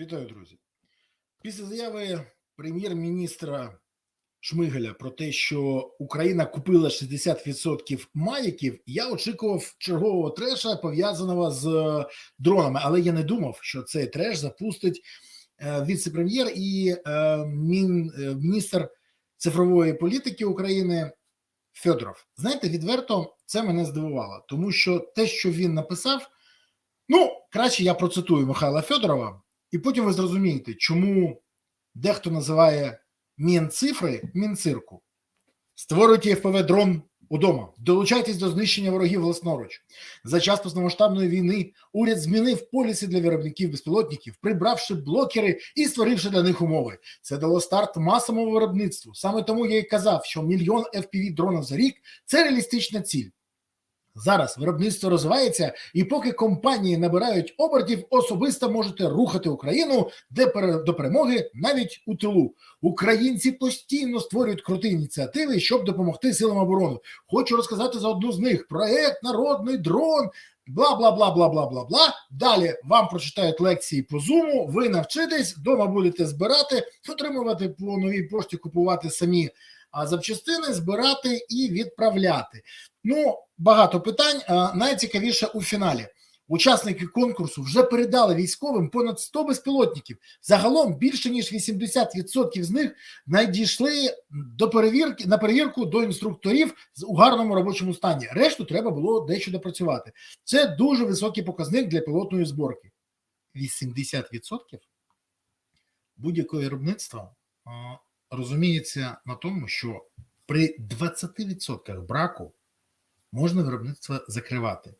Вітаю, друзі. Після заяви прем'єр-міністра Шмигаля про те, що Україна купила 60% маяків, я очікував чергового треша пов'язаного з е, дронами, але я не думав, що цей треш запустить е, віце-прем'єр і е, міністр цифрової політики України Федоров. Знаєте, відверто це мене здивувало, тому що те, що він написав, ну краще я процитую Михайла Федорова. І потім ви зрозумієте, чому дехто називає Мінцифри Мінцирку. Створюйте ФПВ дрон удома, долучайтесь до знищення ворогів власноруч. За час повномасштабної війни уряд змінив поліси для виробників безпілотників, прибравши блокери і створивши для них умови. Це дало старт масовому виробництву. Саме тому я й казав, що мільйон FPV дронів за рік це реалістична ціль. Зараз виробництво розвивається, і поки компанії набирають обертів, особисто можете рухати Україну де до перемоги навіть у тилу. Українці постійно створюють круті ініціативи, щоб допомогти силам оборони. Хочу розказати за одну з них: проект Народний дрон. Бла бла бла бла бла бла бла. Далі вам прочитають лекції по зуму. Ви навчитесь, вдома будете збирати, отримувати по новій пошті, купувати самі а, запчастини, збирати і відправляти. Ну, багато питань. Найцікавіше у фіналі. Учасники конкурсу вже передали військовим понад 100 безпілотників. Загалом більше ніж 80% з них надійшли до перевірки на перевірку до інструкторів з у гарному робочому стані. Решту треба було дещо допрацювати. Це дуже високий показник для пілотної зборки. 80% будь-якого виробництва розуміється на тому, що при 20% браку можна виробництво закривати,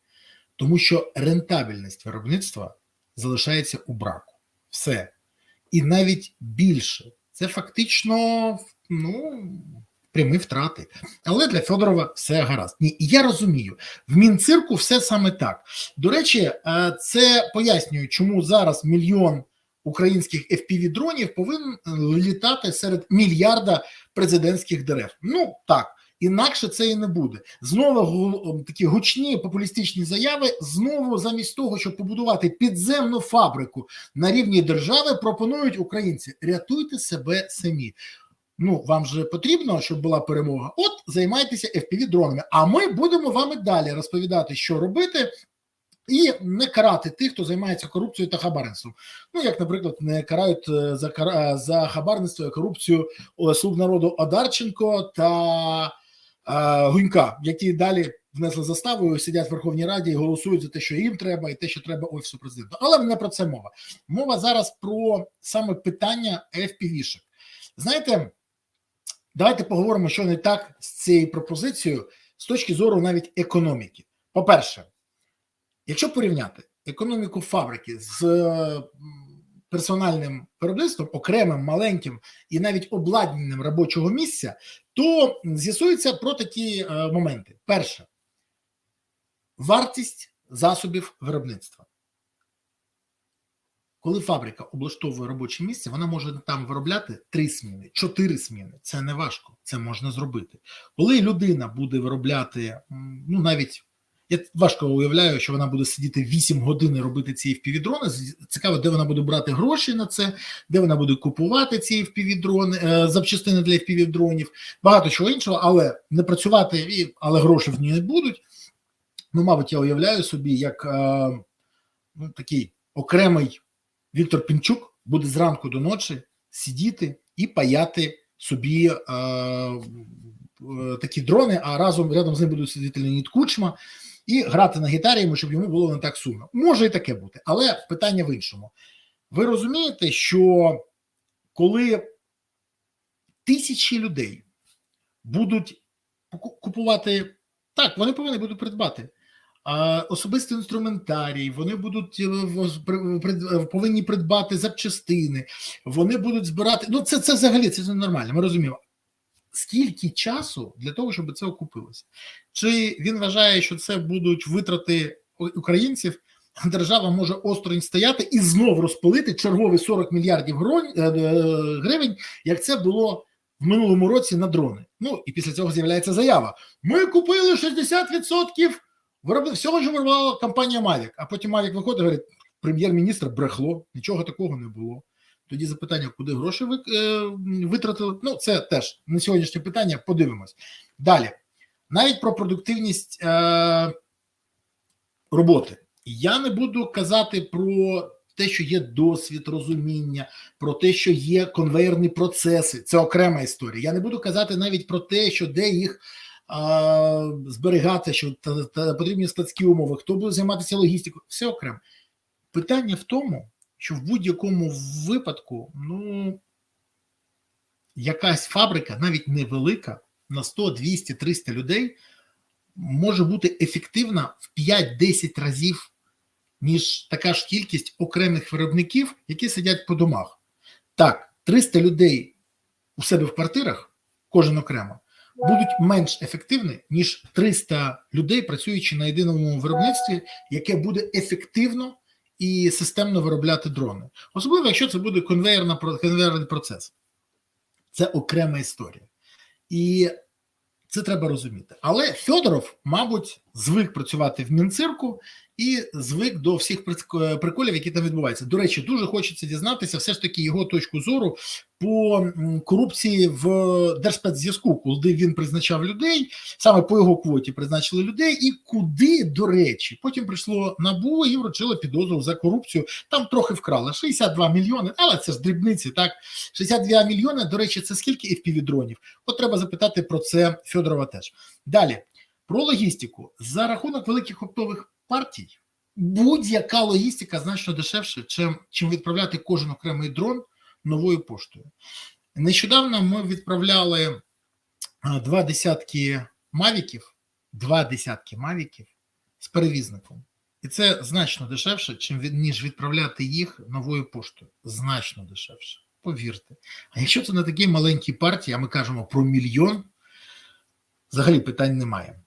тому що рентабельність виробництва залишається у браку. Все. І навіть більше. Це фактично ну, прямі втрати. Але для Федорова все гаразд. Ні, я розумію, в Мінцирку все саме так. До речі, е, це пояснює, чому зараз мільйон українських FPV дронів повинен літати серед мільярда президентських дерев. Ну так. Інакше це і не буде. Знову гу- такі гучні популістичні заяви. Знову, замість того, щоб побудувати підземну фабрику на рівні держави, пропонують українці рятуйте себе самі. Ну вам же потрібно, щоб була перемога. От займайтеся fpv дронами. А ми будемо вам і далі розповідати, що робити. І не карати тих, хто займається корупцією та хабарництвом. Ну як, наприклад, не карають е, за кара- за хабарництво і корупцію слуг народу Одарченко та е, Гунька, які далі внесли заставу, сидять в Верховній Раді і голосують за те, що їм треба, і те, що треба офісу президента. Але не про це мова. Мова зараз про саме питання FPV-шок. Знаєте, давайте поговоримо, що не так з цією пропозицією з точки зору навіть економіки. По-перше, якщо порівняти економіку фабрики з е, персональним виробництвом, окремим, маленьким і навіть обладнанням робочого місця, то з'ясується про такі е, моменти. Перше, вартість засобів виробництва. Коли фабрика облаштовує робоче місце, вона може там виробляти три зміни, чотири зміни. Це не важко, це можна зробити. Коли людина буде виробляти, ну навіть я важко уявляю, що вона буде сидіти 8 годин і робити ці FPV-дрони. Цікаво, де вона буде брати гроші на це, де вона буде купувати ці FPV-дрони, е, запчастини для FPV-дронів, багато чого іншого, але не працювати, але гроші в ній не будуть. Ну, мабуть, я уявляю собі, як е, ну, такий окремий Віктор Пінчук буде зранку до ночі сидіти і паяти собі е, такі дрони, а разом рядом з ним будуть сидіти Леонід Кучма і грати на гітарі, йому, щоб йому було не так сумно. Може і таке бути, але питання в іншому. Ви розумієте, що коли тисячі людей будуть купувати, так, вони повинні будуть придбати особистий інструментарій, вони будуть е, е, повинні придбати запчастини, вони будуть збирати. Ну, це, це взагалі це нормально, ми розуміємо. Скільки часу для того, щоб це окупилося? Чи він вважає, що це будуть витрати українців? Держава може осторонь стояти і знов розпилити чергові 40 мільярдів е, е, гривень, як це було в минулому році на дрони. Ну і після цього з'являється заява: ми купили 60% виробли всього, що виробляла компанія Mavic. А потім Mavic виходить і говорить: прем'єр-міністр брехло, нічого такого не було. Тоді запитання, куди гроші е, витратили? Ну, це теж на сьогоднішнє питання. Подивимось. Далі, навіть про продуктивність е, роботи. Я не буду казати про те, що є досвід, розуміння, про те, що є конвейерні процеси. Це окрема історія. Я не буду казати навіть про те, що де їх зберігати, що та, та, потрібні складські умови, хто буде займатися логістикою. Все окремо. Питання в тому, що в будь-якому випадку, ну, якась фабрика, навіть невелика, на 100, 200, 300 людей, може бути ефективна в 5-10 разів, ніж така ж кількість окремих виробників, які сидять по домах. Так, 300 людей у себе в квартирах, кожен окремо, будуть менш ефективні, ніж 300 людей, працюючи на єдиному виробництві, яке буде ефективно і системно виробляти дрони. Особливо, якщо це буде конвейерна, конвейерний процес. Це окрема історія. І це треба розуміти. Але Федоров, мабуть, звик працювати в Мінцирку і звик до всіх приколів, які там відбуваються. До речі, дуже хочеться дізнатися, все ж таки його точку зору по корупції в Держспецзв'язку, куди він призначав людей, саме по його квоті призначили людей, і куди, до речі, потім прийшло набу і вручило підозру за корупцію. Там трохи вкрали 62 мільйони, але це ж дрібниці. Так 62 мільйони. До речі, це скільки FPV-дронів? От треба запитати про це Федорова теж. Далі про логістику за рахунок великих оптових партій. Будь-яка логістика значно дешевше, чим, чим відправляти кожен окремий дрон новою поштою. Нещодавно ми відправляли два десятки мавіків, два десятки мавіків з перевізником. І це значно дешевше, чим ніж відправляти їх новою поштою. Значно дешевше. Повірте. А якщо це на такій маленькій партії, а ми кажемо про мільйон, взагалі питань немає.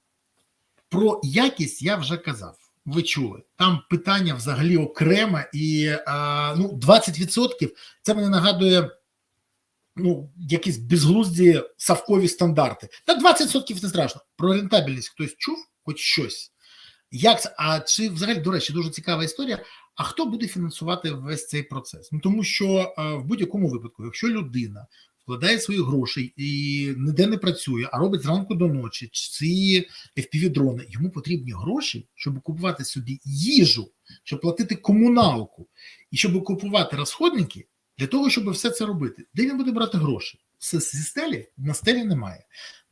Про якість я вже казав. Ви чули, там питання взагалі окреме, і а, ну 20% це мене нагадує ну, якісь безглузді савкові стандарти. Та 20% не страшно. Про рентабельність хтось чув хоч щось. Як? А чи взагалі, до речі, дуже цікава історія. А хто буде фінансувати весь цей процес? Ну тому що а, в будь-якому випадку, якщо людина вкладає свої гроші і ніде не працює, а робить зранку до ночі ці FPV-дрони, йому потрібні гроші, щоб купувати собі їжу, щоб платити комуналку і щоб купувати розходники для того, щоб все це робити. Де він буде брати гроші? Зі стелі на стелі немає.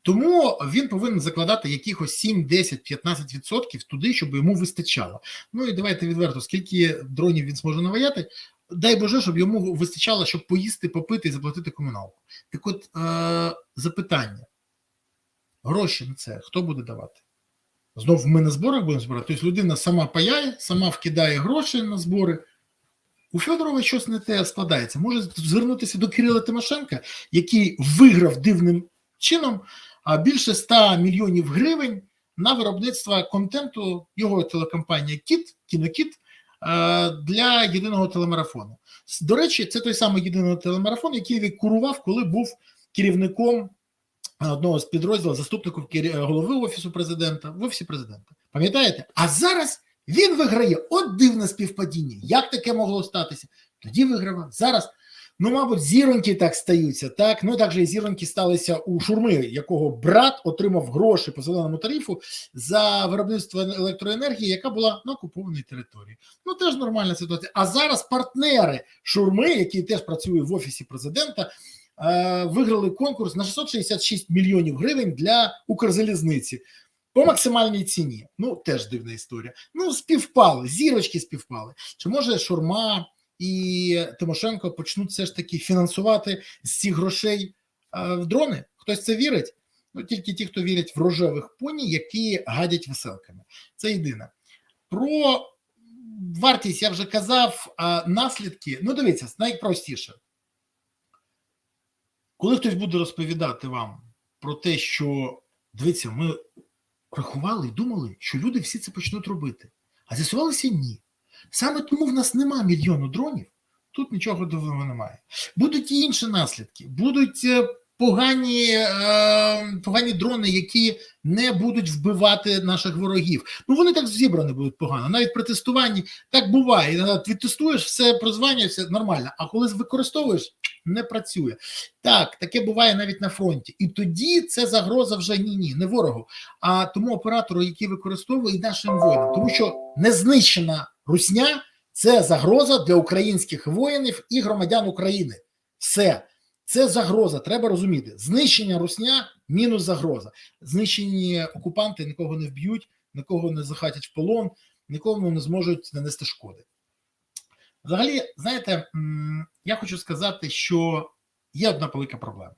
Тому він повинен закладати якихось 7, 10, 15 відсотків туди, щоб йому вистачало. Ну і давайте відверто, скільки дронів він зможе наваяти, дай Боже, щоб йому вистачало, щоб поїсти, попити і заплатити комуналку. Так от е- запитання: гроші на це хто буде давати? Знову ми на зборах будемо збирати. Тобто людина сама паяє, сама вкидає гроші на збори. У Федорова щось не те складається. Може звернутися до Кирила Тимошенка, який виграв дивним чином більше 100 мільйонів гривень на виробництво контенту його телекомпанія Кіт, Кінокіт для єдиного телемарафону. До речі, це той самий єдиний телемарафон, який він курував, коли був керівником одного з підрозділів, заступником голови офісу президента в офісі президента. Пам'ятаєте? А зараз він виграє от дивне співпадіння. Як таке могло статися? Тоді вигравав зараз. Ну, мабуть, зіроньки так стаються, так ну так же і зіроньки сталися у шурми, якого брат отримав гроші по зеленому тарифу за виробництво електроенергії, яка була на окупованій території. Ну теж нормальна ситуація. А зараз партнери шурми, які теж працюють в офісі президента, виграли конкурс на 666 мільйонів гривень для Укрзалізниці. По максимальній ціні, ну теж дивна історія. Ну, співпали, зірочки співпали. Чи може шурма і Тимошенко почнуть все ж таки фінансувати з цих грошей в дрони. Хтось це вірить? Ну тільки ті, хто вірять в рожевих поні, які гадять веселками. Це єдине. Про вартість я вже казав, а наслідки. Ну, дивіться, найпростіше. Коли хтось буде розповідати вам про те, що дивіться, ми рахували і думали, що люди всі це почнуть робити, а з'ясувалося ні. Саме тому в нас нема мільйону дронів, тут нічого дивного немає. Будуть і інші наслідки, будуть погані, е, погані дрони, які не будуть вбивати наших ворогів. Ну вони так зібрані будуть погано. Навіть при тестуванні так буває. Відтестуєш все прозвання, все нормально. А коли використовуєш, не працює. Так, таке буває навіть на фронті. І тоді це загроза вже ні, ні, не ворогу, а тому оператору, який використовує і нашим воїнам, тому що незнищена русня це загроза для українських воїнів і громадян України. Все. Це загроза, треба розуміти. Знищення русня мінус загроза. Знищені окупанти нікого не вб'ють, нікого не захватять в полон, нікому не зможуть нанести шкоди. Взагалі, знаєте, я хочу сказати, що є одна велика проблема,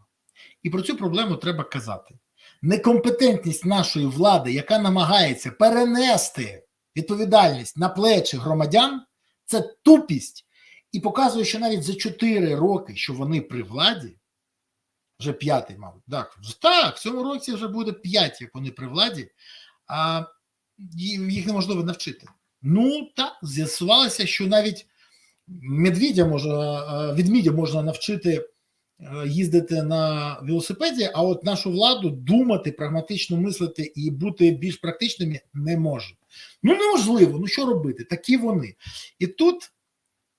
і про цю проблему треба казати. Некомпетентність нашої влади, яка намагається перенести відповідальність на плечі громадян, це тупість і показує, що навіть за 4 роки, що вони при владі, вже п'ятий, мабуть, так, так, в цьому році вже буде п'ять, як вони при владі, а їх неможливо навчити. Ну так, з'ясувалося, що навіть медвідя можна, відмідя можна навчити їздити на велосипеді, а от нашу владу думати, прагматично мислити і бути більш практичними не може. Ну неможливо, ну що робити? Такі вони. І тут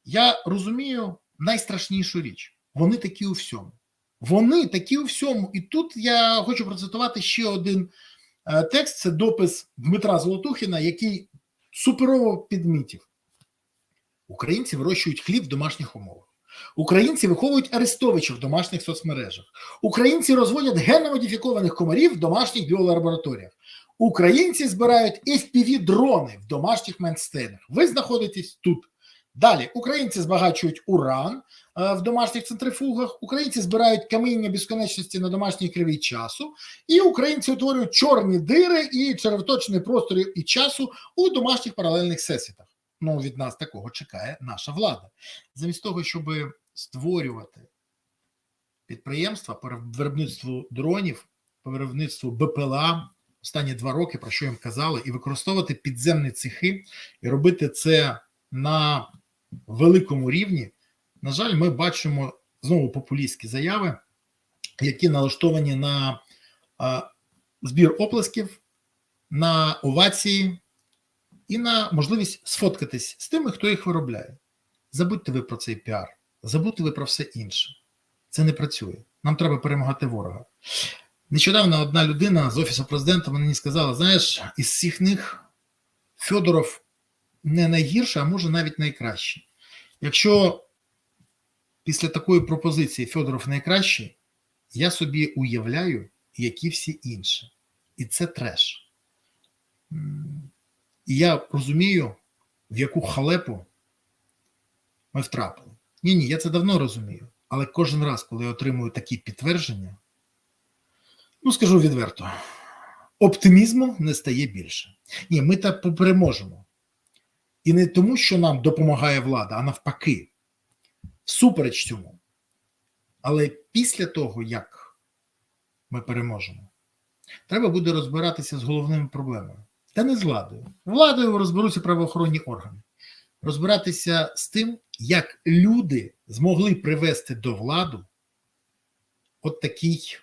я розумію найстрашнішу річ. Вони такі у всьому. Вони такі у всьому. І тут я хочу процитувати ще один е, текст: це допис Дмитра Золотухіна, який суперово підмітив. Українці вирощують хліб в домашніх умовах. Українці виховують арестовичів в домашніх соцмережах. Українці розводять генно-модифікованих комарів в домашніх біолабораторіях. Українці збирають fpv дрони в домашніх менстейнах. Ви знаходитесь тут. Далі українці збагачують уран е, в домашніх центрифугах, українці збирають каміння безконечності на домашній кривій часу, і українці утворюють чорні дири і червоточні простори і часу у домашніх паралельних всесвітах. Ну, від нас такого чекає наша влада. Замість того, щоб створювати підприємства по виробництву дронів, по виробництву БПЛА останні два роки, про що їм казали, і використовувати підземні цехи і робити це на великому рівні. На жаль, ми бачимо знову популістські заяви, які налаштовані на збір оплесків, на овації і на можливість сфоткатись з тими, хто їх виробляє. Забудьте ви про цей піар, забудьте ви про все інше. Це не працює. Нам треба перемагати ворога. Нещодавно одна людина з офісу президента мені сказала: знаєш, із всіх них Федоров не найгірший, а може навіть найкращий. Якщо після такої пропозиції Федоров найкращий, я собі уявляю, які всі інші. І це треш. І я розумію, в яку халепу ми втрапили. Ні, ні, я це давно розумію. Але кожен раз, коли я отримую такі підтвердження, ну скажу відверто, оптимізму не стає більше. Ні, ми так переможемо. І не тому, що нам допомагає влада, а навпаки, всупереч цьому. Але після того, як ми переможемо, треба буде розбиратися з головними проблемами. Та не з владою. Владою розберуться правоохоронні органи. Розбиратися з тим, як люди змогли привести до владу от такий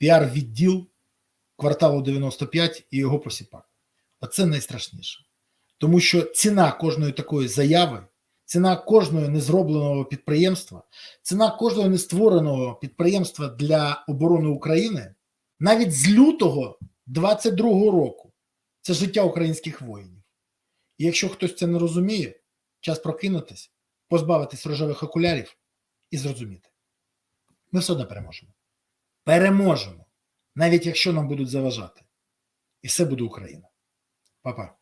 піар-відділ кварталу 95 і його посіпак. Оце найстрашніше. Тому що ціна кожної такої заяви, ціна кожного незробленого підприємства, ціна кожного нествореного підприємства для оборони України навіть з лютого 22-го року це життя українських воїнів. І якщо хтось це не розуміє, час прокинутись, позбавитись рожевих окулярів і зрозуміти. Ми все одно переможемо. Переможемо, навіть якщо нам будуть заважати. І все буде Україна. Па-па.